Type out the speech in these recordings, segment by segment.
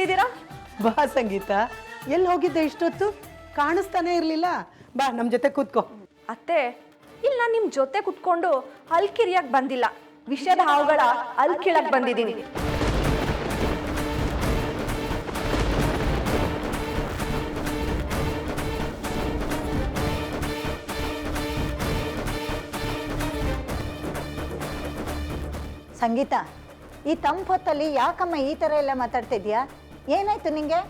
ಕುತ್ಕೋಬಿಟ್ಟಿದ್ದೀರಾ ಬಾ ಸಂಗೀತ. ಎಲ್ಲಿ ಹೋಗಿದ್ದೆ ಇಷ್ಟೊತ್ತು? ಕಾಣಿಸ್ತಾನೆ ಇರಲಿಲ್ಲ. ಬಾ ನಮ್ಮ ಜೊತೆ ಕೂತ್ಕೋ. ಅತ್ತೆ ಇಲ್ಲ ನಾನು ನಿಮ್ಮ ಜೊತೆ ಕುತ್ಕೊಂಡು ಅಲ್ಕಿರಿಯಕ್ ಬಂದಿಲ್ಲ. ವಿಷಯದ ಹಾವುಗಳ ಅಲ್ಕಿಳಕ್ ಬಂದಿದ್ದೀನಿ. ಸಂಗೀತ ಈ ತಂಪೊತ್ತಲ್ಲಿ ಯಾಕಮ್ಮ ಈ ಥರ ಎಲ್ಲ ಮಾತಾಡ್ತಿದ್ಯಾ ಏನಾಯ್ತು ನಿಂಗೆ?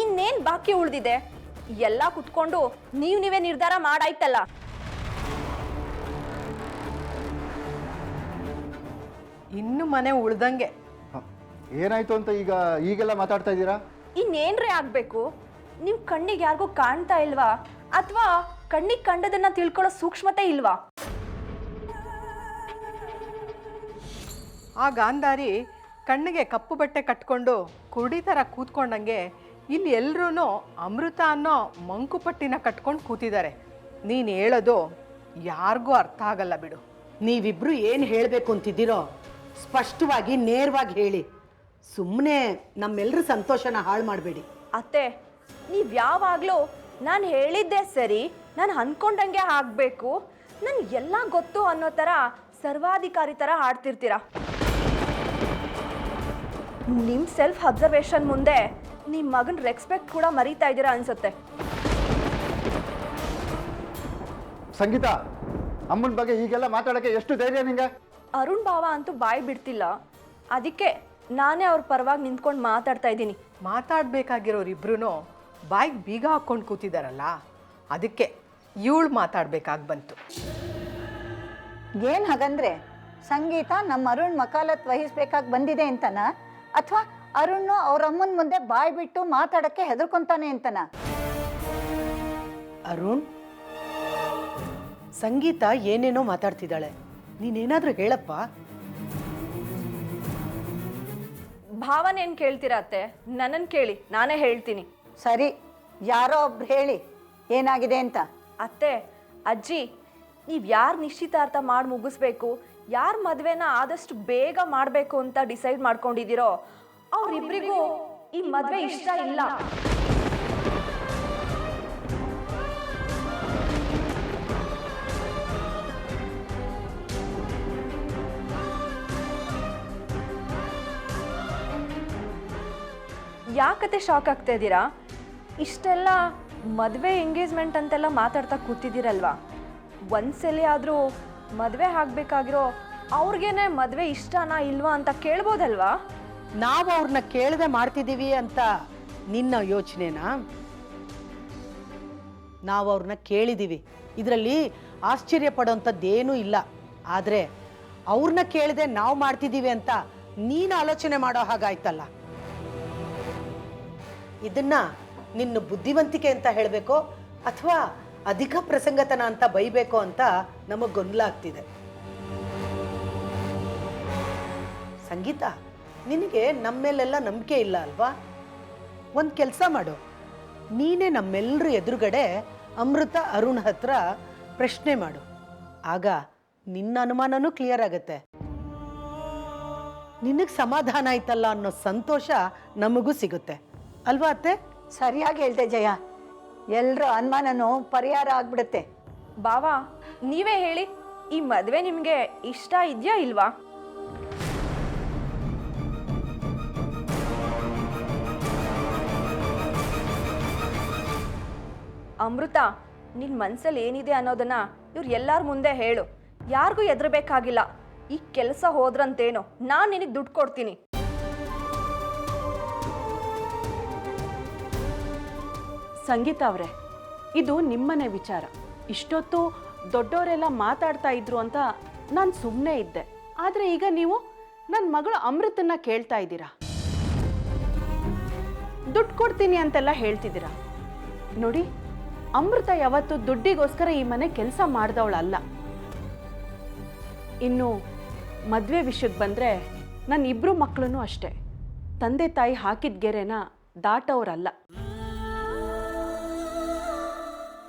ಇನ್ನೇನ್ ಬಾಕಿ ಉಳಿದಿದೆ? ಎಲ್ಲ ಕುತ್ಕೊಂಡು ನೀವ್ ನೀವೇ ನಿರ್ಧಾರ ಮಾಡಾಯ್ತಲ್ಲ. ಇನ್ನು ಮನೆ ಉಳ್ದಂಗೆ. ಏನಾಯ್ತು ಅಂತ ಈಗ ಈಗೆಲ್ಲ ಮಾತಾಡ್ತಾ ಇದ್ದೀರಾ? ಇನ್ನೇನ್ರೇ ಆಗ್ಬೇಕು? ನಿಮ್ ಕಣ್ಣಿಗೆ ಯಾರಿಗೂ ಕಾಣ್ತಾ ಇಲ್ವಾ? ಅಥವಾ ಕಣ್ಣಿಗೆ ಕಂಡದನ್ನ ತಿಳ್ಕೊಳ್ಳೋ ಸೂಕ್ಷ್ಮತೆ ಇಲ್ವಾ? ಆ ಗಾಂಧಾರಿ ಕಣ್ಣಿಗೆ ಕಪ್ಪು ಬಟ್ಟೆ ಕಟ್ಕೊಂಡು ಕುರುಡಿ ಥರ ಕೂತ್ಕೊಂಡಂಗೆ ಇಲ್ಲಿ ಎಲ್ಲರೂ ಅಮೃತ ಅನ್ನೋ ಮಂಕುಪಟ್ಟಿನ ಕಟ್ಕೊಂಡು ಕೂತಿದ್ದಾರೆ. ನೀನು ಹೇಳೋದು ಯಾರಿಗೂ ಅರ್ಥ ಆಗಲ್ಲ ಬಿಡು. ನೀವಿಬ್ರು ಏನು ಹೇಳಬೇಕು ಅಂತಿದ್ದೀರೋ ಸ್ಪಷ್ಟವಾಗಿ, ನೇರವಾಗಿ ಹೇಳಿ. ಸುಮ್ಮನೆ ನಮ್ಮೆಲ್ಲರ ಸಂತೋಷನ ಹಾಳು ಮಾಡಬೇಡಿ. ಅತ್ತೆ, ನೀವು ಯಾವಾಗಲೂ ನಾನು ಹೇಳಿದ್ದೆ ಸರಿ, ನಾನು ಅನ್ಕೊಂಡಂಗೆ ಆಗಬೇಕು. ನನ್ ಎಲ್ಲ ಗೊತ್ತು ಅನ್ನೋ ಥರ ಸರ್ವಾಧಿಕಾರಿ ಥರ ಆಡ್ತಿರ್ತೀರ? ನಿಮ್ ಸೆಲ್ಫ್ ಅಬ್ಸರ್ವೇಷನ್ ಮುಂದೆ ನಿಮ್ ಮಗನ್ ರೆಸ್ಪೆಕ್ಟ್ ಕೂಡ ಮರೀತಾ ಇದ್ದೀರಾ ಅನ್ಸುತ್ತೆ. ಸಂಗೀತ ಅಮ್ಮನ ಬಗ್ಗೆ ಹೀಗೆಲ್ಲ ಮಾತಾಡಕ್ಕೆ ಎಷ್ಟು ಧೈರ್ಯ ನಿಂಗೆ? ಅರುಣ್ ಭಾವ ಅಂತೂ ಬಾಯಿ ಬಿಡ್ತಿಲ್ಲ. ಅದಕ್ಕೆ ನಾನೇ ಅವ್ರ ಪರವಾಗಿ ನಿಂತ್ಕೊಂಡು ಮಾತಾಡ್ತಾ ಇದ್ದೀನಿ. ಮಾತಾಡಬೇಕಾಗಿರೋರಿಬ್ರು ಬಾಯಿಗೆ ಬೀಗ ಹಾಕ್ಕೊಂಡು ಕೂತಿದಾರಲ್ಲ ಅದಕ್ಕೆ ಇವಳು ಮಾತಾಡ್ಬೇಕಾಗಿ ಬಂತು. ಏನು ಹಾಗಂದ್ರೆ ಸಂಗೀತ ನಮ್ಮ ಅರುಣ್ ಮಕಾಲತ್ ವಹಿಸ್ಬೇಕಾಗಿ ಬಂದಿದೆ ಅಂತನ? ಅಥವಾ ಅರುಣ್ ಅವ್ರ ಅಮ್ಮನ ಮುಂದೆ ಬಾಯ್ ಬಿಟ್ಟು ಮಾತಾಡಕ್ಕೆ ಹೆದರ್ಕೊಂತಾನೆ ಅಂತನ? ಅರುಣ್? ಸಂಗೀತ ಏನೇನೋ ಮಾತಾಡ್ತಿದ್ದಾಳೆ. ನೀನೇನಾದ್ರೂ ಹೇಳಪ್ಪ? ಭಾವನೇನು ಕೇಳ್ತೀರಾ ಅತ್ತೆ? ನನ್ನನ್ನು ಕೇಳಿ ನಾನೇ ಹೇಳ್ತೀನಿ. ಸರಿ ಯಾರೋ ಒಬ್ರು ಹೇಳಿ ಏನಾಗಿದೆ ಅಂತ? ಅತ್ತೆ ಅಜ್ಜಿ ನೀವು ಯಾರು ನಿಶ್ಚಿತಾರ್ಥ ಮಾಡಿ ಮುಗಿಸ್ಬೇಕು? ಯಾರ ಮದುವೆನ ಆದಷ್ಟು ಬೇಗ ಮಾಡಬೇಕು ಅಂತ ಡಿಸೈಡ್ ಮಾಡ್ಕೊಂಡಿದ್ದೀರೋ ಅವ್ರಿಬ್ರಿಗೂ ಈ ಮದುವೆ ಇಷ್ಟ ಇಲ್ಲ. ಯಾಕತೆ ಶಾಕ್ ಆಗ್ತಾ ಇದ್ದೀರಾ? ಇಷ್ಟೆಲ್ಲ ಮದುವೆ ಎಂಗೇಜ್ಮೆಂಟ್ ಅಂತೆಲ್ಲ ಮಾತಾಡ್ತಾ ಕೂತಿದ್ದೀರಲ್ವಾ? ಒಂದ್ಸಲಿ ಆದರೂ ಮದುವೆ ಆಗ್ಬೇಕಾಗಿರೋ ಅವ್ರಿಗೇನೆ ಮದುವೆ ಇಷ್ಟನಾ ಇಲ್ವಾ ಅಂತ ಕೇಳ್ಬೋದಲ್ವಾ? ನಾವು ಅವ್ರನ್ನ ಕೇಳದೆ ಮಾಡ್ತಿದ್ದೀವಿ ಅಂತ ನಿನ್ನ ಯೋಚನೆನಾ? ನಾವು ಅವ್ರನ್ನ ಕೇಳಿದ್ದೀವಿ ಇದರಲ್ಲಿ ಆಶ್ಚರ್ಯ ಪಡೋಂಥದ್ದೇನೂ ಇಲ್ಲ. ಆದರೆ ಅವ್ರನ್ನ ಕೇಳದೆ ನಾವು ಮಾಡ್ತಿದ್ದೀವಿ ಅಂತ ನೀನು ಆಲೋಚನೆ ಮಾಡೋ ಹಾಗಾಯ್ತಲ್ಲ. ಇದನ್ನ ನಿನ್ನ ಬುದ್ಧಿವಂತಿಕೆ ಅಂತ ಹೇಳಬೇಕೋ? ಅಥವಾ ಅಧಿಕ ಪ್ರಸಂಗತನ ಅಂತ ಬೈಬೇಕು ಅಂತ ನಮಗೆ ಗೊಂದಲ ಆಗ್ತಿದೆ. ಸಂಗೀತ, ನಿನಗೆ ನಮ್ಮೇಲೆಲ್ಲ ನಂಬಿಕೆ ಇಲ್ಲ ಅಲ್ವಾ? ಒಂದು ಕೆಲಸ ಮಾಡು. ನೀನೇ ನಮ್ಮೆಲ್ಲರ ಎದುರುಗಡೆ ಅಮೃತ ಅರುಣ್ ಹತ್ರ ಪ್ರಶ್ನೆ ಮಾಡು. ಆಗ ನಿನ್ನ ಅನುಮಾನನೂ ಕ್ಲಿಯರ್ ಆಗತ್ತೆ. ನಿನಗೆ ಸಮಾಧಾನ ಆಯ್ತಲ್ಲ ಅನ್ನೋ ಸಂತೋಷ ನಮಗೂ ಸಿಗುತ್ತೆ. ಅಲ್ವಾ ಅತ್ತೆ? ಸರಿಯಾಗಿ ಹೇಳ್ದೆ ಜಯ. ಎಲ್ಲರ ಅನುಮಾನನೂ ಪರಿಹಾರ ಆಗ್ಬಿಡುತ್ತೆ. ಬಾವಾ, ನೀವೇ ಹೇಳಿ, ಈ ಮದುವೆ ನಿಮಗೆ ಇಷ್ಟ ಇದೆಯಾ ಇಲ್ವಾ? ಅಮೃತ, ನಿನ್ ಮನ್ಸಲ್ಲಿ ಏನಿದೆ ಅನ್ನೋದನ್ನ ಇವ್ರು ಎಲ್ಲಾರ ಮುಂದೆ ಹೇಳು. ಯಾರಿಗೂ ಎದುರಬೇಕಾಗಿಲ್ಲ ಈ ಕೆಲಸ ಹೋದ್ರಂತೇನು ನಾನು ನಿನಗೆ ದುಡ್ಡು ಕೊಡ್ತೀನಿ. ಸಂಗೀತ ಅವರೇ, ಇದು ನಿಮ್ಮನೆ ವಿಚಾರ. ಇಷ್ಟೊತ್ತು ದೊಡ್ಡವರೆಲ್ಲ ಮಾತಾಡ್ತಾ ಇದ್ರು ಅಂತ ನಾನು ಸುಮ್ಮನೆ ಇದ್ದೆ. ಆದರೆ ಈಗ ನೀವು ನನ್ನ ಮಗಳು ಅಮೃತನ್ನ ಕೇಳ್ತಾ ಇದ್ದೀರಾ? ದುಡ್ಡು ಕೊಡ್ತೀನಿ ಅಂತೆಲ್ಲ ಹೇಳ್ತಿದ್ದೀರಾ? ನೋಡಿ, ಅಮೃತ ಯಾವತ್ತು ದುಡ್ಡಿಗೋಸ್ಕರ ಈ ಮನೆ ಕೆಲಸ ಮಾಡಿದವಳಲ್ಲ. ಇನ್ನು ಮದುವೆ ವಿಷಯಕ್ಕೆ ಬಂದರೆ ನನ್ನ ಇಬ್ಬರು ಮಕ್ಕಳೂ ಅಷ್ಟೇ. ತಂದೆ ತಾಯಿ ಹಾಕಿದ ಗೆರೆನ ದಾಟೋರಲ್ಲ.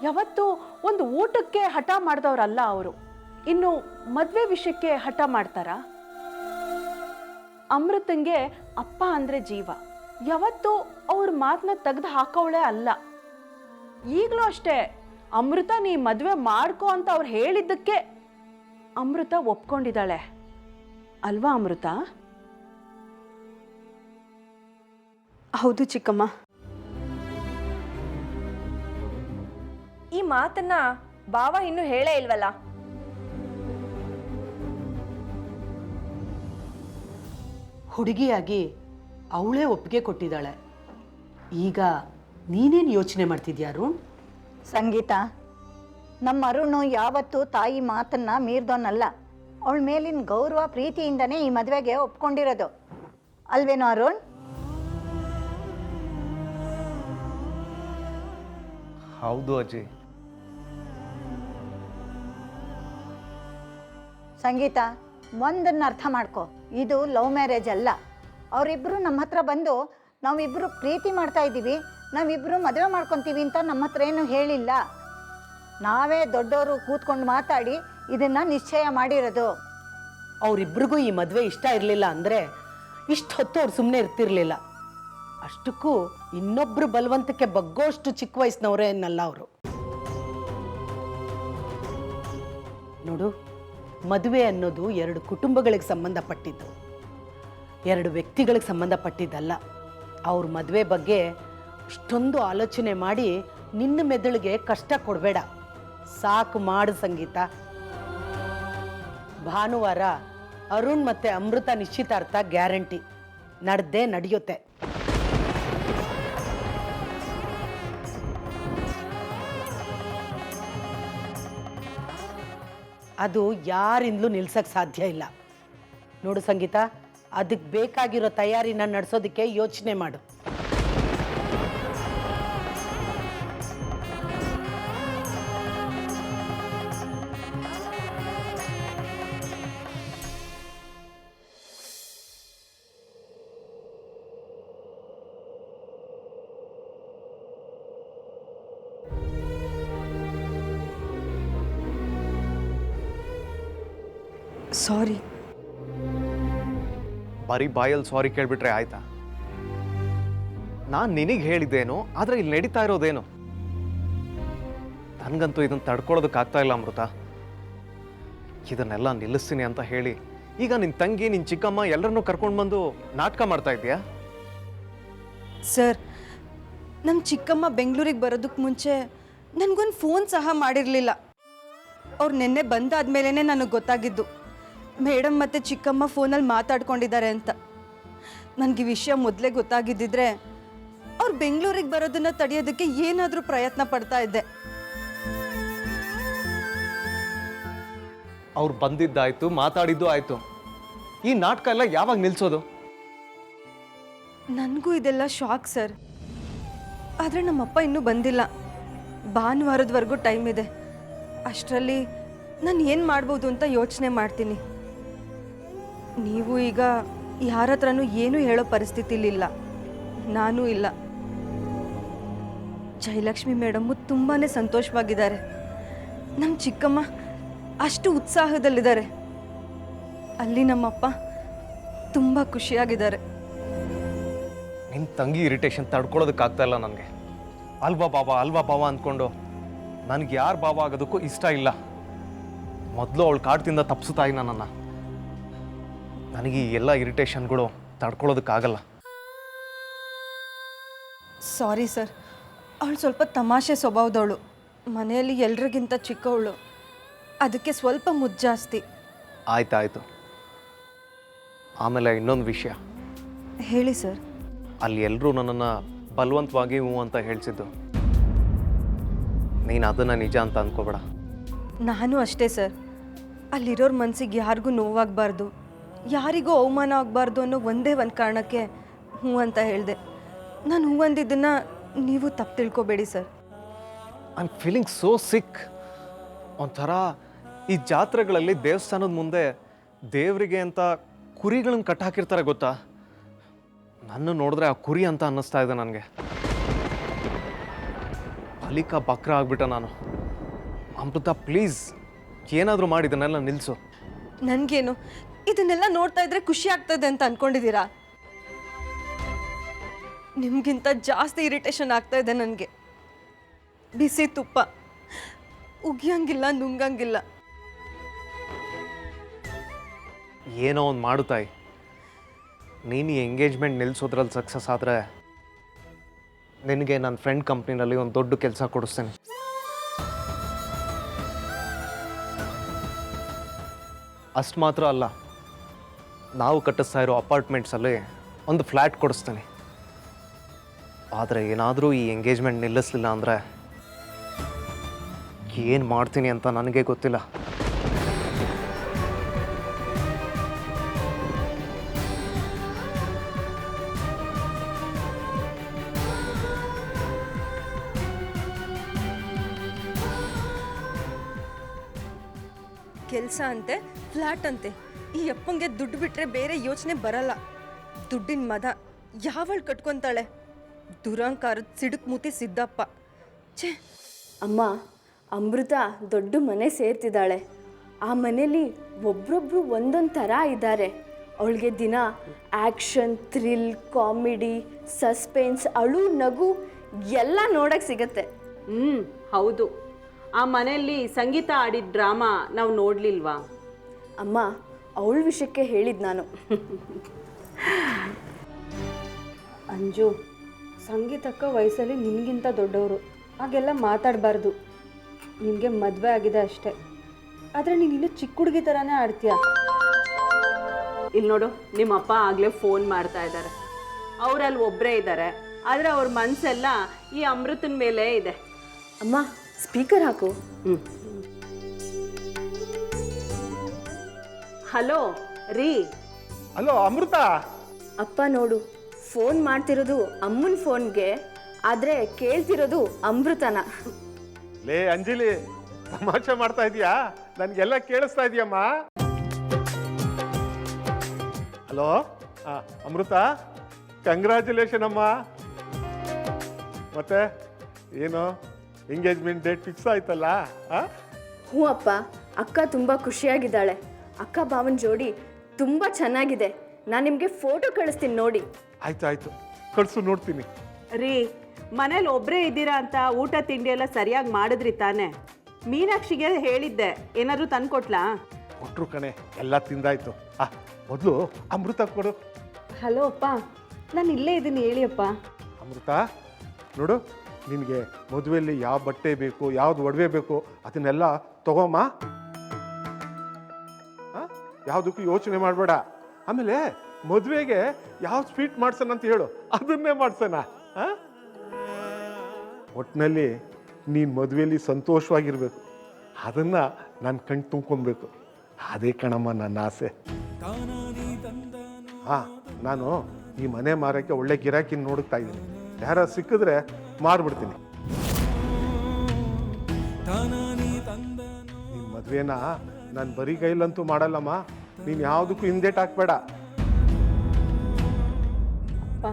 ಯಾವತ್ತು ಒಂದು ಊಟಕ್ಕೆ ಹಠ ಮಾಡಿದವರಲ್ಲ ಅವರು. ಇನ್ನು ಮದುವೆ ವಿಷಯಕ್ಕೆ ಹಠ ಮಾಡ್ತಾರಾ? ಅಮೃತಂಗೆ ಅಪ್ಪ ಅಂದರೆ ಜೀವ. ಯಾವತ್ತು ಅವ್ರ ಮಾತನ್ನ ತೆಗೆದು ಹಾಕೋಳೆ ಅಲ್ಲ. ಈಗಲೂ ಅಷ್ಟೇ, ಅಮೃತ ನೀ ಮದುವೆ ಮಾಡ್ಕೋ ಅಂತ ಅವ್ರು ಹೇಳಿದ್ದಕ್ಕೆ ಅಮೃತ ಒಪ್ಕೊಂಡಿದ್ದಾಳೆ. ಅಲ್ವಾ ಅಮೃತ? ಹೌದು ಚಿಕ್ಕಮ್ಮ. ಈ ಮಾತನ್ನ ಬಾವ ಇನ್ನು ಹೇಳೇ ಇಲ್ವಲ್ಲ? ಹುಡುಗಿಯಾಗಿ ಅವಳೇ ಒಪ್ಪಿಗೆ ಕೊಟ್ಟಿದ್ದಾಳೆ. ಈಗ ನೀನೇನು ಯೋಚನೆ ಮಾಡ್ತಿದ್ಯಾ ಅರುಣ್? ಸಂಗೀತ ನಮ್ಮ ಅರುಣು ಯಾವತ್ತೂ ತಾಯಿ ಮಾತನ್ನ ಮೀರ್ದೋನಲ್ಲ. ಅವಳ ಮೇಲಿನ ಗೌರವ ಪ್ರೀತಿಯಿಂದನೇ ಈ ಮದುವೆಗೆ ಒಪ್ಕೊಂಡಿರೋದು. ಅಲ್ವೇನೋ ಅರುಣ್? ಹೌದು ಅಜ್ಜಿ ಸಂಗೀತ ಒಂದನ್ನು ಅರ್ಥ ಮಾಡ್ಕೊ. ಇದು ಲವ್ ಮ್ಯಾರೇಜ್ ಅಲ್ಲ. ಅವರಿಬ್ಬರು ನಮ್ಮ ಹತ್ರ ಬಂದು ನಾವಿಬ್ಬರು ಪ್ರೀತಿ ಮಾಡ್ತಾ ಇದ್ದೀವಿ ನಾವಿಬ್ಬರು ಮದುವೆ ಮಾಡ್ಕೊತೀವಿ ಅಂತ ನಮ್ಮ ಹತ್ರ ಏನು ಹೇಳಿಲ್ಲ. ನಾವೇ ದೊಡ್ಡವರು ಕೂತ್ಕೊಂಡು ಮಾತಾಡಿ ಇದನ್ನು ನಿಶ್ಚಯ ಮಾಡಿರೋದು. ಅವರಿಬ್ರಿಗೂ ಈ ಮದುವೆ ಇಷ್ಟ ಇರಲಿಲ್ಲ ಅಂದರೆ ಇಷ್ಟು ಹೊತ್ತು ಅವ್ರು ಸುಮ್ಮನೆ ಇರ್ತಿರ್ಲಿಲ್ಲ. ಅಷ್ಟಕ್ಕೂ ಇನ್ನೊಬ್ಬರು ಬಲವಂತಕ್ಕೆ ಬಗ್ಗೋಷ್ಟು ಚಿಕ್ಕ ವಯಸ್ಸಿನವರೇನಲ್ಲ ಅವರು. ನೋಡು ಮದುವೆ ಅನ್ನೋದು ಎರಡು ಕುಟುಂಬಗಳಿಗೆ ಸಂಬಂಧಪಟ್ಟಿದ್ದು. ಎರಡು ವ್ಯಕ್ತಿಗಳಿಗೆ ಸಂಬಂಧಪಟ್ಟಿದ್ದಲ್ಲ. ಅವ್ರ ಮದುವೆ ಬಗ್ಗೆ ಅಷ್ಟೊಂದು ಆಲೋಚನೆ ಮಾಡಿ ನಿನ್ನ ಮೆದುಳಿಗೆ ಕಷ್ಟ ಕೊಡಬೇಡ. ಸಾಕು ಮಾಡು ಸಂಗೀತ. ಭಾನುವಾರ ಅರುಣ್ ಮತ್ತು ಅಮೃತ ನಿಶ್ಚಿತಾರ್ಥ ಗ್ಯಾರಂಟಿ. ನಡೆದೇ ನಡೆಯುತ್ತೆ. ಅದು ಯಾರಿಂದಲೂ ನಿಲ್ಸಕ್ಕೆ ಸಾಧ್ಯ ಇಲ್ಲ. ನೋಡು ಸಂಗೀತ ಅದಕ್ಕೆ ಬೇಕಾಗಿರೋ ತಯಾರಿನ ನಡೆಸೋದಕ್ಕೆ ಯೋಚನೆ ಮಾಡು. ಸಾರಿ. ಬರೀ ಬಾಯಲ್ಲಿ ಸಾರಿ ಕೇಳ್ಬಿಟ್ರೆ ಆಯ್ತಾ? ನಾನು ನಿನಗೆ ಹೇಳಿದ್ದೇನು ಆದರೆ ಇಲ್ಲಿ ನಡೀತಾ ಇರೋದೇನು? ನನಗಂತೂ ಇದನ್ನು ತಡ್ಕೊಳ್ಳೋದಕ್ಕಾಗ್ತಾ ಇಲ್ಲ ಅಮೃತ. ಇದನ್ನೆಲ್ಲ ನಿಲ್ಲಿಸ್ತೀನಿ ಅಂತ ಹೇಳಿ ಈಗ ನಿನ್ನ ತಂಗಿ ನಿನ್ನ ಚಿಕ್ಕಮ್ಮ ಎಲ್ಲರನ್ನೂ ಕರ್ಕೊಂಡು ಬಂದು ನಾಟಕ ಮಾಡ್ತಾ ಇದೆಯಾ ಸರ್ ನಮ್ಮ ಚಿಕ್ಕಮ್ಮ ಬೆಂಗಳೂರಿಗೆ ಬರೋದಕ್ಕೆ ಮುಂಚೆ ನನಗೊಂದು ಫೋನ್ ಸಹ ಮಾಡಿರಲಿಲ್ಲ. ಅವ್ರು ನಿನ್ನೆ ಬಂದಾದ್ಮೇಲೆ ನನಗೆ ಗೊತ್ತಾಗಿದ್ದು. ಮೇಡಮ್ ಮತ್ತು ಚಿಕ್ಕಮ್ಮ ಫೋನಲ್ಲಿ ಮಾತಾಡ್ಕೊಂಡಿದ್ದಾರೆ ಅಂತ. ನನಗೆ ಈ ವಿಷಯ ಮೊದಲೇ ಗೊತ್ತಾಗಿದ್ದಿದ್ರೆ ಅವ್ರು ಬೆಂಗಳೂರಿಗೆ ಬರೋದನ್ನು ತಡೆಯೋದಕ್ಕೆ ಏನಾದರೂ ಪ್ರಯತ್ನ ಪಡ್ತಾ ಇದ್ದೆ. ಅವ್ರು ಬಂದಿದ್ದಾಯ್ತು ಮಾತಾಡಿದ್ದು ಆಯ್ತು. ಈ ನಾಟಕ ಎಲ್ಲ ಯಾವಾಗ ನಿಲ್ಸೋದು? ನನಗೂ ಇದೆಲ್ಲ ಶಾಕ್ ಸರ್. ಆದರೆ ನಮ್ಮಪ್ಪ ಇನ್ನೂ ಬಂದಿಲ್ಲ. ಭಾನುವಾರದವರೆಗೂ ಟೈಮ್ ಇದೆ. ಅಷ್ಟರಲ್ಲಿ ನಾನು ಏನು ಮಾಡ್ಬೋದು ಅಂತ ಯೋಚನೆ ಮಾಡ್ತೀನಿ. ನೀವು ಈಗ ಯಾರ ಹತ್ರನೂ ಏನೂ ಹೇಳೋ ಪರಿಸ್ಥಿತಿಲಿಲ್ಲ. ನಾನೂ ಇಲ್ಲ. ಜಯಲಕ್ಷ್ಮಿ ಮೇಡಮ್ಮು ತುಂಬಾ ಸಂತೋಷವಾಗಿದ್ದಾರೆ. ನಮ್ಮ ಚಿಕ್ಕಮ್ಮ ಅಷ್ಟು ಉತ್ಸಾಹದಲ್ಲಿದ್ದಾರೆ. ಅಲ್ಲಿ ನಮ್ಮಪ್ಪ ತುಂಬ ಖುಷಿಯಾಗಿದ್ದಾರೆ. ನಿನ್ನ ತಂಗಿ ಇರಿಟೇಷನ್ ತಡ್ಕೊಳ್ಳೋದಕ್ಕಾಗ್ತಾ ಇಲ್ಲ ನನಗೆ. ಅಲ್ವಾ ಬಾಬಾ ಅಲ್ವಾ ಬಾಬಾ ಅಂದ್ಕೊಂಡು ನನಗೆ ಯಾರು ಬಾಬಾ ಆಗೋದಕ್ಕೂ ಇಷ್ಟ ಇಲ್ಲ. ಮೊದಲು ಅವಳು ಕಾಡ್ತಿಂದ ತಪ್ಪಿಸ್ತಾ ನನ್ನನ್ನು. ನನಗೆ ಈ ಎಲ್ಲ ಇರಿಟೇಷನ್ಗಳು ತಡ್ಕೊಳ್ಳೋದಕ್ಕಾಗಲ್ಲ. ಸಾರಿ ಸರ್ ಅವಳು ಸ್ವಲ್ಪ ತಮಾಷೆ ಸ್ವಭಾವದವಳು. ಮನೆಯಲ್ಲಿ ಎಲ್ರಿಗಿಂತ ಚಿಕ್ಕವಳು. ಅದಕ್ಕೆ ಸ್ವಲ್ಪ ಮುಜ್ಜಾಸ್ತಿ ಜಾಸ್ತಿ. ಆಯ್ತಾಯ್ತು. ಆಮೇಲೆ ಇನ್ನೊಂದು ವಿಷಯ. ಹೇಳಿ ಸರ್ ಅಲ್ಲಿ ಎಲ್ಲರೂ ನನ್ನನ್ನು ಬಲವಂತವಾಗಿ ಹ್ಞೂ ಅಂತ ಹೇಳಿಸಿದ್ದು. ನೀನು ಅದನ್ನು ನಿಜ ಅಂತ ಅಂದ್ಕೋಬೇಡ ನಾನು ಅಷ್ಟೇ ಸರ್ ಅಲ್ಲಿರೋರ ಮನಸ್ಸಿಗೆ ಯಾರಿಗೂ ನೋವಾಗಬಾರ್ದು. ಯಾರಿಗೂ ಅವಮಾನ ಆಗಬಾರ್ದು ಅನ್ನೋ ಒಂದೇ ಒಂದು ಕಾರಣಕ್ಕೆ ಹ್ಞೂ ಅಂತ ಹೇಳಿದೆ. ನಾನು ಹ್ಞೂ ಅಂದಿದ್ದನ್ನು ನೀವು ತಪ್ಪು ತಿಳ್ಕೊಬೇಡಿ sir. I am feeling so sick ಒಂಥರ ಈ ಜಾತ್ರೆಗಳಲ್ಲಿ ದೇವಸ್ಥಾನದ ಮುಂದೆ ದೇವರಿಗೆ ಅಂತ ಕುರಿಗಳನ್ನ ಕಟ್ಟಾಕಿರ್ತಾರೆ ಗೊತ್ತಾ? ನನ್ನ ನೋಡಿದ್ರೆ ಆ ಕುರಿ ಅಂತ ಅನ್ನಿಸ್ತಾ ಇದೆ ನನಗೆ. ಬಲಿಕ ಬಕ್ರ ಆಗ್ಬಿಟ್ಟ ನಾನು. ಅಮೃತ ಪ್ಲೀಸ್ ಏನಾದರೂ ಮಾಡಿದ್ದನ್ನೆಲ್ಲ ನಿಲ್ಲಿಸು ನನಗೇನು? ಇದನ್ನೆಲ್ಲ ನೋಡ್ತಾ ಇದ್ರೆ ಖುಷಿ ಆಗ್ತದೆ ಅಂತ ಅನ್ಕೊಂಡಿದ್ದೀರಾ? ನಿಮ್ಗಿಂತ ಜಾಸ್ತಿ ಇರಿಟೇಷನ್ ಆಗ್ತಾ ಇದೆ ನನಗೆ. ಬಿಸಿ ತುಪ್ಪ. ಉಗಿಯಂಗಿಲ್ಲ, ನುಂಗಂಗಿಲ್ಲ. ಏನೋ ಒಂದು ಮಾಡು ತಾಯಿ. ನೀನು ಎಂಗೇಜ್ಮೆಂಟ್ ನಿಲ್ಲಿಸೋದ್ರಲ್ಲಿ ಸಕ್ಸಸ್ ಆದರೆ ನಿನಗೆ ನನ್ನ ಫ್ರೆಂಡ್ ಕಂಪ್ನಿನಲ್ಲಿ ಒಂದು ದೊಡ್ಡ ಕೆಲಸ ಕೊಡಿಸ್ತೇನೆ. ಅಷ್ಟು ಮಾತ್ರ ಅಲ್ಲ ನಾವು ಕಟ್ಟಿಸ್ತಾ ಇರೋ ಅಪಾರ್ಟ್ಮೆಂಟ್ಸಲ್ಲಿ ಒಂದು ಫ್ಲ್ಯಾಟ್ ಕೊಡಿಸ್ತೀನಿ. ಆದರೆ ಏನಾದರೂ ಈ ಎಂಗೇಜ್ಮೆಂಟ್ ನಿಲ್ಲಿಸಲಿಲ್ಲ ಅಂದರೆ ಏನು ಮಾಡ್ತೀನಿ ಅಂತ ನನಗೆ ಗೊತ್ತಿಲ್ಲ. ಕೆಲಸ ಅಂತೆ ಫ್ಲ್ಯಾಟ್ ಅಂತೆ. ಈ ಅಪ್ಪಂಗೆ ದುಡ್ಡು ಬಿಟ್ರೆ ಬೇರೆ ಯೋಚನೆ ಬರಲ್ಲ. ದುಡ್ಡಿನ ಮದ ಯಾವಳ್ ಕಟ್ಕೊಂತಾಳೆ? ದುರಂಕಾರದ ಸಿಡುಕ್ ಮೂತಿ ಸಿದ್ದಪ್ಪ. ಛೇ! ಅಮ್ಮ ಅಮೃತ ದೊಡ್ಡ ಮನೆ ಸೇರ್ತಿದ್ದಾಳೆ. ಆ ಮನೇಲಿ ಒಬ್ರೊಬ್ರು ಒಂದೊಂದು ಥರ ಇದ್ದಾರೆ. ಅವಳಿಗೆ ದಿನ ಆ್ಯಕ್ಷನ್ ಥ್ರಿಲ್ ಕಾಮಿಡಿ ಸಸ್ಪೆನ್ಸ್ ಅಳು ನಗು ಎಲ್ಲ ನೋಡಕ್ಕೆ ಸಿಗತ್ತೆ. ಹ್ಞೂ ಹೌದು. ಆ ಮನೆಯಲ್ಲಿ ಸಂಗೀತ ಆಡಿದ ಡ್ರಾಮಾ ನಾವು ನೋಡಲಿಲ್ವಾ? ಅಮ್ಮ ಅವಳ ವಿಷಯಕ್ಕೆ ಹೇಳಿದ್ ನಾನು. ಅಂಜು ಸಂಗೀತಕ್ಕ ವಯಸ್ಸಲ್ಲಿ ನಿನಗಿಂತ ದೊಡ್ಡವರು. ಹಾಗೆಲ್ಲ ಮಾತಾಡಬಾರ್ದು. ನಿನಗೆ ಮದುವೆ ಆಗಿದೆ ಅಷ್ಟೇ. ಆದರೆ ನೀನು ಇನ್ನೂ ಚಿಕ್ಕ ಹುಡುಗಿ ಥರನೇ ಆಡ್ತೀಯ? ಇಲ್ಲಿ ನೋಡು ನಿಮ್ಮ ಅಪ್ಪ ಆಗಲೇ ಫೋನ್ ಮಾಡ್ತಾ ಇದ್ದಾರೆ ಅವರಲ್ಲಿ ಒಬ್ಬರೇ ಇದ್ದಾರೆ ಆದರೆ ಅವ್ರ ಮನಸ್ಸೆಲ್ಲ ಈ ಅಮೃತನ ಮೇಲೆ ಇದೆ. ಅಮ್ಮ ಸ್ಪೀಕರ್ ಹಾಕು. ಹ್ಞೂ ಹಲೋ ರೀ. ಹಲೋ ಅಮೃತ. ಅಪ್ಪ ನೋಡು ಫೋನ್ ಮಾಡ್ತಿರೋದು ಅಮ್ಮನ ಫೋನ್ಗೆ ಆದ್ರೆ ಕೇಳ್ತಿರೋದು ಅಮೃತನ. ಲೇ ಅಂಜಲಿ ತಮಾಷೆ ಮಾಡ್ತಾ ಇದೀಯಾ? ನನ್ಗೆಲ್ಲ ಕೇಳಿಸ್ತಾ ಇದೀಯಮ್ಮ. ಹಲೋ ಅಮೃತ ಕಂಗ್ರ್ಯಾಚುಲೇಷನ್ ಅಮ್ಮ. ಮತ್ತೆ ಏನು ಎಂಗೇಜ್ಮೆಂಟ್ ಡೇಟ್ ಫಿಕ್ಸ್ ಆಯ್ತಲ್ಲ? ಹ್ಞೂ ಅಪ್ಪ ಅಕ್ಕ ತುಂಬ ಖುಷಿಯಾಗಿದ್ದಾಳೆ. ಅಕ್ಕ ಭಾವನ ಜೋಡಿ ತುಂಬ ಚೆನ್ನಾಗಿದೆ. ನಾನು ನಿಮಗೆ ಫೋಟೋ ಕಳಿಸ್ತೀನಿ ನೋಡಿ. ಆಯ್ತು ಆಯ್ತು. ಕಳ್ಸು ನೋಡ್ತೀನಿ. ರೀ ಮನೇಲಿ ಒಬ್ಬರೇ ಇದ್ದೀರಾ ಅಂತ ಊಟ ತಿಂಡಿ ಎಲ್ಲ ಸರಿಯಾಗಿ ಮಾಡಿದ್ರಿ ತಾನೆ? ಮೀನಾಕ್ಷಿಗೆ ಹೇಳಿದ್ದೆ ಏನಾದರೂ ತಂದ್ಕೊಟ್ಲಾ? ಕೊಟ್ರು ಕಣೆ ಎಲ್ಲ ತಿಂದಾಯ್ತು. ಆ ಮೊದಲು ಅಮೃತ ಕೊಡು. ಹಲೋ ಅಪ್ಪ ನಾನು ಇಲ್ಲೇ ಇದ್ದೀನಿ ಹೇಳಿ ಅಪ್ಪ. ಅಮೃತ ನೋಡು ನಿನಗೆ ಮದುವೆಯಲ್ಲಿ ಯಾವ ಬಟ್ಟೆ ಬೇಕು ಯಾವ್ದು ಒಡವೆ ಬೇಕು ಅದನ್ನೆಲ್ಲ ತಗೋಮ್ಮ? ಯಾವುದಕ್ಕೂ ಯೋಚನೆ ಮಾಡಬೇಡ. ಆಮೇಲೆ ಮದುವೆಗೆ ಯಾವ ಸ್ವೀಟ್ ಮಾಡ್ಸೋಣ ಅಂತ ಹೇಳು. ಅದನ್ನೇ ಮಾಡ್ಸೋಣ? ಒಟ್ಟಿನಲ್ಲಿ ನೀನು ಮದುವೆಯಲ್ಲಿ ಸಂತೋಷವಾಗಿರ್ಬೇಕು. ಅದನ್ನು ನಾನು ಕಣ್ಣು ತುಂಬ್ಕೊಬೇಕು ಅದೇ ಕಣಮ್ಮ ನನ್ನ ಆಸೆ. ಹಾಂ, ನಾನು ಈ ಮನೆ ಮಾರಕ್ಕೆ ಒಳ್ಳೆ ಗಿರಾಕಿ ನೋಡುತ್ತಾ ಇದ್ದೀನಿ. ಯಾರ ಸಿಕ್ಕಿದ್ರೆ ಮಾರ್ಬಿಡ್ತೀನಿ. ನಿಮ್ಮ ಮದುವೆನ ನಾನು ಬರೀ ಕೈಲಂತೂ ಮಾಡಲ್ಲಮ್ಮ. ನೀನು ಯಾವುದಕ್ಕೂ ಹಿಂದೇಟ್ ಹಾಕ್ಬೇಡ. ಅಪ್ಪ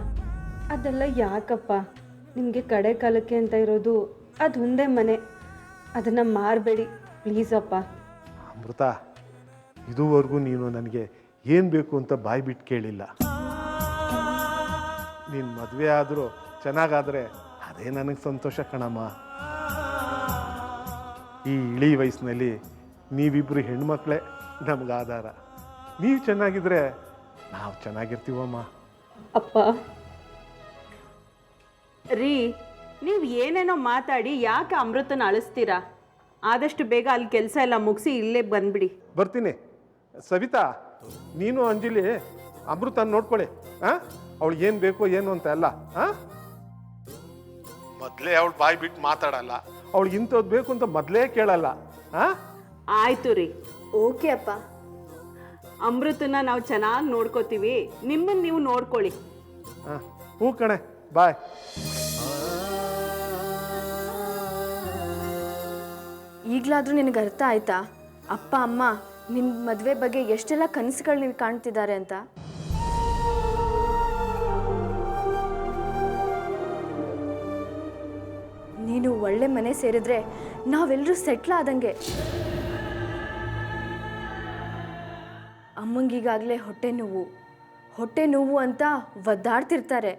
ಅದೆಲ್ಲ ಯಾಕಪ್ಪ? ನಿಮಗೆ ಕಡೆ ಕಾಲಕ್ಕೆ ಅಂತ ಇರೋದು ಅದು ಒಂದೇ ಮನೆ. ಅದನ್ನು ಮಾರಬೇಡಿ ಪ್ಲೀಸ್ ಅಪ್ಪ. ಅಮೃತ ಇದುವರೆಗೂ ನೀನು ನನಗೆ ಏನು ಬೇಕು ಅಂತ ಬಾಯಿ ಬಿಟ್ಟು ಕೇಳಿಲ್ಲ. ನೀನು ಮದುವೆ ಆದರೂ ಚೆನ್ನಾಗಾದರೆ ಅದೇ ನನಗೆ ಸಂತೋಷ ಕಣಮ್ಮ. ಈ ಇಳಿ ವಯಸ್ಸಿನಲ್ಲಿ ನೀವಿಬ್ಬರು ಹೆಣ್ಮಕ್ಳೇ ನಮ್ಗೆ ಆಧಾರ ನೀವು ಚೆನ್ನಾಗಿದ್ರೆ ನಾವು ಚೆನ್ನಾಗಿರ್ತೀವಮ್ಮ. ಅಪ್ಪ. ರೀ ನೀವು ಏನೇನೋ ಮಾತಾಡಿ ಯಾಕೆ ಅಮೃತನ ಅಳಿಸ್ತೀರಾ? ಆದಷ್ಟು ಬೇಗ ಅಲ್ಲಿ ಕೆಲಸ ಎಲ್ಲ ಮುಗಿಸಿ ಇಲ್ಲೇ ಬಂದ್ಬಿಡಿ. ಬರ್ತೀನಿ. ಸವಿತಾ ನೀನು ಅಂಜಲಿ ಅಮೃತ ನೋಡ್ಕೊಳ್ಳಿ. ಹಾಂ ಅವಳು ಏನು ಬೇಕೋ ಏನು ಅಂತ ಎಲ್ಲ. ಹಾಂ ಮೊದಲೇ ಅವಳು ಬಾಯಿ ಬಿಟ್ಟು ಮಾತಾಡಲ್ಲ. ಅವಳಿಗೆ ಇಂಥದ್ದು ಬೇಕು ಅಂತ ಮೊದಲೇ ಕೇಳಲ್ಲ. ಹಾಂ ಆಯ್ತು ರೀ. ಓಕೆ ಅಪ್ಪ. ಅಮೃತನ ನಾವು ಚೆನ್ನಾಗಿ ನೋಡ್ಕೋತೀವಿ. ನಿಮ್ಮನ್ನು ನೀವು ನೋಡ್ಕೊಳ್ಳಿ. ಹಾಂ ಹ್ಞೂ ಕಣೆ ಬಾಯ್. ಈಗಲಾದರೂ ನಿನಗೆ ಅರ್ಥ ಆಯ್ತಾ? ಅಪ್ಪ ಅಮ್ಮ ನಿಮ್ಮ ಮದುವೆ ಬಗ್ಗೆ ಎಷ್ಟೆಲ್ಲ ಕನಸುಗಳು ನೀವು ಕಾಣ್ತಿದ್ದಾರೆ ಅಂತ? ನೀನು ಒಳ್ಳೆ ಮನೆ ಸೇರಿದ್ರೆ ನಾವೆಲ್ಲರೂ ಸೆಟ್ಲ್ ಆದಂಗೆ. ಅಮ್ಮಂಗೀಗಾಗಲೇ ಹೊಟ್ಟೆ ನೋವು. ಹೊಟ್ಟೆ ನೋವು ಅಂತ ಒದ್ದಾಡ್ತಿರ್ತಾರೆ.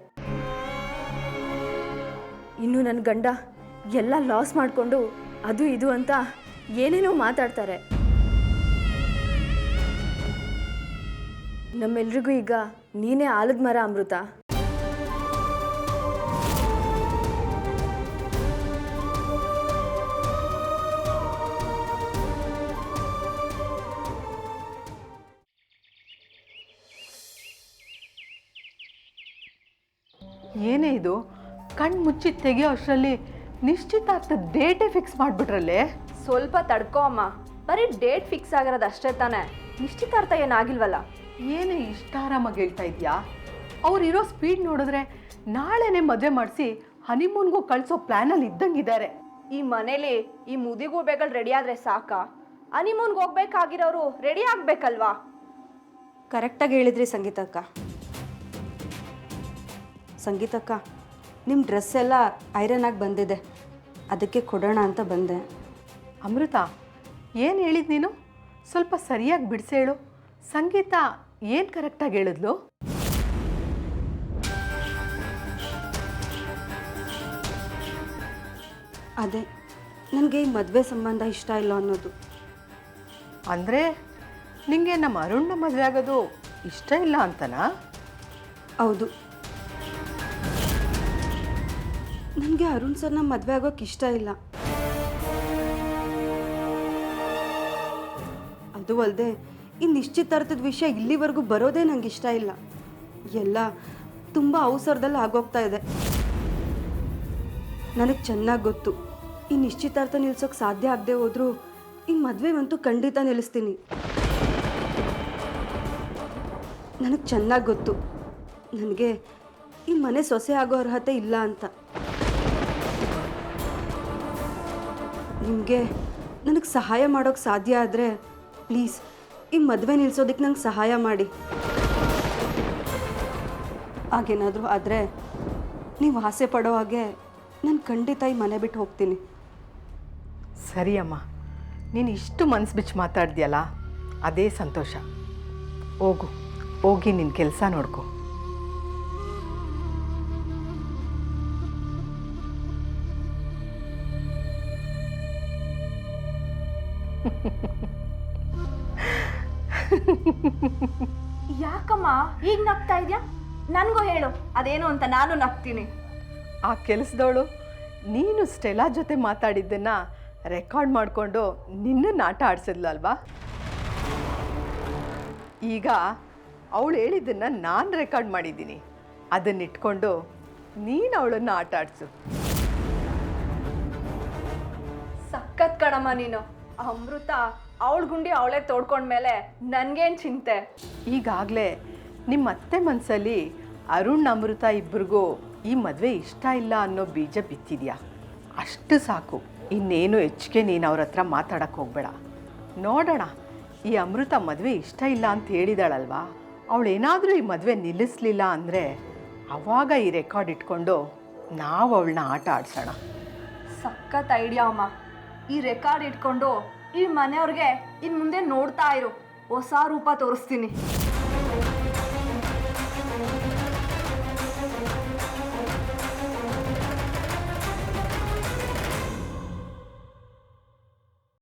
ಇನ್ನು ನನ್ನ ಗಂಡ ಎಲ್ಲ ಲಾಸ್ ಮಾಡಿಕೊಂಡು ಅದು ಇದು ಅಂತ ಏನೇನೋ ಮಾತಾಡ್ತಾರೆ. ನಮ್ಮೆಲ್ರಿಗೂ ಈಗ ನೀನೇ ಆಲದ ಮರ ಅಮೃತ. ಏನೇ ಇದು? ಕಣ್ಣು ಮುಚ್ಚಿ ತೆಗಿಯೋ ಅಷ್ಟರಲ್ಲಿ ನಿಶ್ಚಿತಾರ್ಥ ಡೇಟೇ ಫಿಕ್ಸ್ ಮಾಡಿಬಿಟ್ರಲ್ಲೇ? ಸ್ವಲ್ಪ ತಡ್ಕೋ ಅಮ್ಮ. ಬರೀ ಡೇಟ್ ಫಿಕ್ಸ್ ಆಗಿರೋದು ಅಷ್ಟೇ ತಾನೇ. ನಿಶ್ಚಿತಾರ್ಥ ಏನಾಗಿಲ್ವಲ್ಲ? ಏನೇ ಇಷ್ಟ ಆರಾಮಾಗಿ ಹೇಳ್ತಾ ಇದೆಯಾ? ಇರೋ ಸ್ಪೀಡ್ ನೋಡಿದ್ರೆ ನಾಳೆನೇ ಮದುವೆ ಮಾಡಿಸಿ ಹನಿಮೂನ್ಗೂ ಕಳಿಸೋ ಪ್ಲ್ಯಾನಲ್ಲಿ ಇದ್ದಂಗಿದ್ದಾರೆ. ಈ ಮನೇಲಿ ಈ ಮುದಿಗೂಬೆಗಳು ರೆಡಿ ಆದ್ರೆ ಸಾಕಾ? ಹನಿಮೂನ್ಗೆ ಹೋಗ್ಬೇಕಾಗಿರೋರು ರೆಡಿ ಆಗಬೇಕಲ್ವಾ? ಕರೆಕ್ಟಾಗಿ ಹೇಳಿದ್ರಿ ಸಂಗೀತಕ್ಕ. ಸಂಗೀತಕ್ಕ ನಿಮ್ಮ ಡ್ರೆಸ್ ಎಲ್ಲ ಐರನ್ ಆಗಿ ಬಂದಿದೆ. ಅದಕ್ಕೆ ಕೊಡೋಣ ಅಂತ ಬಂದೆ. ಅಮೃತ ಏನು ಹೇಳಿದ್ ನೀನು? ಸ್ವಲ್ಪ ಸರಿಯಾಗಿ ಬಿಡಿಸೇಳು ಸಂಗೀತ ಏನು ಕರೆಕ್ಟಾಗಿ ಹೇಳಿದ್ಲು? ಅದೇ ನನಗೆ ಈ ಮದುವೆ ಸಂಬಂಧ ಇಷ್ಟ ಇಲ್ಲ ಅನ್ನೋದು. ಅಂದರೆ ನಿಮಗೆ ನಮ್ಮ ಅರುಣ್ನ ಮದುವೆ ಆಗೋದು ಇಷ್ಟ ಇಲ್ಲ ಅಂತನಾ? ಹೌದು. ನನಗೆ ಅರುಣ್ ಸರ್ನ ಮದುವೆ ಆಗೋಕೆ ಇಷ್ಟ ಇಲ್ಲ. ಅದು ಅಲ್ಲದೆ ಈ ನಿಶ್ಚಿತಾರ್ಥದ ವಿಷಯ ಇಲ್ಲಿವರೆಗೂ ಬರೋದೇ ನಂಗೆ ಇಷ್ಟ ಇಲ್ಲ. ಎಲ್ಲ ತುಂಬ ಅವಸರದಲ್ಲಿ ಆಗೋಗ್ತಾ ಇದೆ. ನನಗೆ ಚೆನ್ನಾಗಿ ಗೊತ್ತು. ಈ ನಿಶ್ಚಿತಾರ್ಥ ನಿಲ್ಸೋಕೆ ಸಾಧ್ಯ ಆಗದೆ ಹೋದರೂ ಈ ಮದುವೆವಂತೂ ಖಂಡಿತ ನಿಲ್ಲಿಸ್ತೀನಿ. ನನಗೆ ಚೆನ್ನಾಗಿ ಗೊತ್ತು. ನನಗೆ ಈ ಮನೆ ಸೊಸೆ ಆಗೋ ಅರ್ಹತೆ ಇಲ್ಲ ಅಂತ. ನಿಮಗೆ ನನಗೆ ಸಹಾಯ ಮಾಡೋಕ್ಕೆ ಸಾಧ್ಯ ಆದರೆ ಪ್ಲೀಸ್ ಈ ಮದುವೆ ನಿಲ್ಲಿಸೋದಕ್ಕೆ ನಂಗೆ ಸಹಾಯ ಮಾಡಿ. ಹಾಗೇನಾದರೂ ಆದರೆ ನೀವು ಆಸೆ ಪಡೋ ಹಾಗೆ ನಾನು ಖಂಡಿತ ಈ ಮನೆ ಬಿಟ್ಟು ಹೋಗ್ತೀನಿ. ಸರಿ ಅಮ್ಮ ನೀನು ಇಷ್ಟು ಮನ್ಸು ಬಿಚ್ಚು ಮಾತಾಡ್ದಿಯಲ್ಲ, ಅದೇ ಸಂತೋಷ. ಹೋಗು, ಹೋಗಿ ನಿನ್ನ ಕೆಲಸ ನೋಡ್ಕೊ. ಯಾಕಮ್ಮ? ಈಗ ನಗ್ತಾ ಇದೆಯಾ? ನನಗೂ ಹೇಳು. ಅದೇನು ಅಂತ ನಾನು ನಗ್ತೀನಿ. ಆ ಕೆಲಸದವಳು ನೀನು ಸ್ಟೆಲಾ ಜೊತೆ ಮಾತಾಡಿದ್ದನ್ನ ರೆಕಾರ್ಡ್ ಮಾಡಿಕೊಂಡು ನಿನ್ನನ್ನು ಆಟ ಆಡಿಸಿದ್ಲಲ್ವಾ? ಈಗ ಅವಳು ಹೇಳಿದ್ದನ್ನು ನಾನು ರೆಕಾರ್ಡ್ ಮಾಡಿದ್ದೀನಿ. ಅದನ್ನಿಟ್ಕೊಂಡು ನೀನು ಅವಳನ್ನು ಆಟ ಆಡಿಸು ಸಖತ್ ಕಣಮ್ಮ ನೀನು. ಅಮೃತ ಅವಳ ಗುಂಡಿ ಅವಳೇ ತೋಡ್ಕೊಂಡ್ಮೇಲೆ ನನಗೇನು ಚಿಂತೆ? ಈಗಾಗಲೇ ನಿಮ್ಮ ಅತ್ತೆ ಮನಸ್ಸಲ್ಲಿ ಅರುಣ್ ಅಮೃತ ಇಬ್ಬರಿಗೂ ಈ ಮದುವೆ ಇಷ್ಟ ಇಲ್ಲ ಅನ್ನೋ ಬೀಜ ಬಿತ್ತಿದ್ಯಾ? ಅಷ್ಟು ಸಾಕು. ಇನ್ನೇನು ಹೆಚ್ಚಿಗೆ ನೀನು ಅವ್ರ ಹತ್ರ ಮಾತಾಡಕ್ಕೆ ಹೋಗ್ಬೇಡ. ನೋಡೋಣ. ಈ ಅಮೃತ ಮದುವೆ ಇಷ್ಟ ಇಲ್ಲ ಅಂತ ಹೇಳಿದಾಳಲ್ವಾ? ಅವಳೇನಾದರೂ ಈ ಮದುವೆ ನಿಲ್ಲಿಸ್ಲಿಲ್ಲ ಅಂದರೆ ಅವಾಗ ಈ ರೆಕಾರ್ಡ್ ಇಟ್ಕೊಂಡು ನಾವು ಅವಳನ್ನ ಆಟ ಆಡ್ಸೋಣ. ಸಖತ್ ಐಡಿಯಾ ಅಮ್ಮ. ಈ ರೆಕಾರ್ಡ್ ಇಟ್ಕೊಂಡು ಈ ಮನೆಯವ್ರಿಗೆ ಇನ್ ಮುಂದೆ ನೋಡ್ತಾ ಇರು. ಹೊಸ ರೂಪ ತೋರಿಸ್ತೀನಿ.